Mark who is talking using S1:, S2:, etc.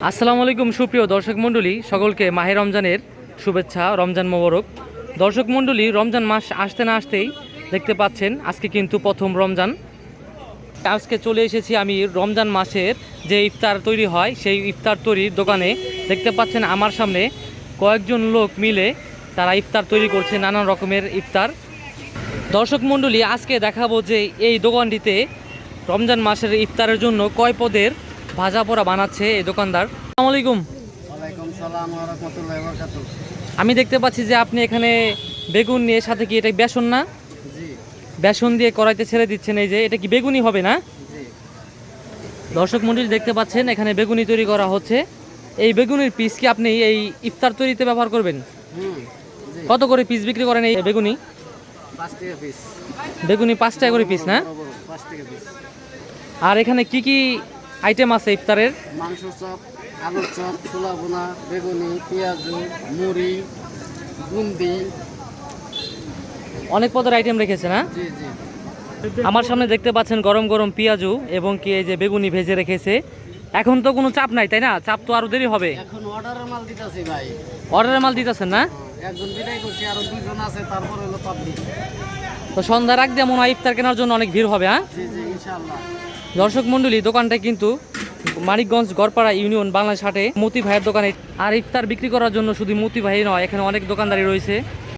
S1: আসসালামু আলাইকুম সুপ্রিয় দর্শক মণ্ডলী, সকলকে মাহে রমজানের শুভেচ্ছা, রমজান মোবারক। দর্শক মণ্ডলী, রমজান মাস আসতে না আসতেই দেখতে পাচ্ছেন, আজকে কিন্তু প্রথম রমজান। আজকে চলে এসেছি আমি রমজান মাসের যে ইফতার তৈরি হয়, সেই ইফতার তৈরির দোকানে। দেখতে পাচ্ছেন আমার সামনে কয়েকজন লোক মিলে তারা ইফতার তৈরি করছে, নানান রকমের ইফতার। দর্শক মণ্ডলী, আজকে দেখাবো যে এই দোকানটিতে রমজান মাসের ইফতারের জন্য কয় পদের ভাজা পোড়া বানাচ্ছে এই দোকানদার। আসসালামু আলাইকুম। আমি দেখতে পাচ্ছি যে আপনি এখানে বেগুন নিয়ে সাথে কি এটা বেসন না?
S2: জি।
S1: বেসন দিয়ে কড়াইতে ছেড়ে দিচ্ছেন এই যে এটা কি বেগুনি হবে না?
S2: জি।
S1: দর্শক মন্ডলী দেখতে পাচ্ছেন এখানে বেগুনি তৈরি করা হচ্ছে। এই বেগুনির পিস কি আপনি এই ইফতার তৈরিতে ব্যবহার করবেন? কত করে পিস বিক্রি করেন এই বেগুনি? বেগুনি পাঁচ টাকা করে পিস না? আর এখানে কি কি আইটেম আছে ইফতারের।
S2: মাংস চপ আলুর চপ ছোলা বোনা বেগুনি পেঁয়াজু মুড়ি বুন্দি।
S1: অনেক পদের আইটেম রেখেছে না
S2: জি জি।
S1: আমার সামনে দেখতে পাচ্ছেন গরম গরম পেঁয়াজু এবং কি এই যে বেগুনি ভেজে রেখেছে। এখন তো কোনো চাপ নাই তাই না? চাপ তো আরও দেরি হবে।
S2: এখন অর্ডারের মাল দিতেছি ভাই।
S1: অর্ডারের মাল দিতেছেন না?
S2: একজন বিদায় করছি আরও দুজন আছে তারপর হলো পাবলিক।
S1: তো সন্ধ্যার আগ দিয়ে মনে হয় ইফতার কেনার জন্য অনেক ভিড় হবে হ্যাঁ?
S2: জি জি ইনশাআল্লাহ।
S1: দর্শক মণ্ডলী দোকানটা কিন্তু মানিকগঞ্জ গড়পাড়া ইউনিয়ন বাংলাদেশ হাটে মতি ভাইয়ের দোকানে আর ইফতার বিক্রি করার জন্য শুধু মতি ভাই নয়, এখানে অনেক দোকানদারি রয়েছে।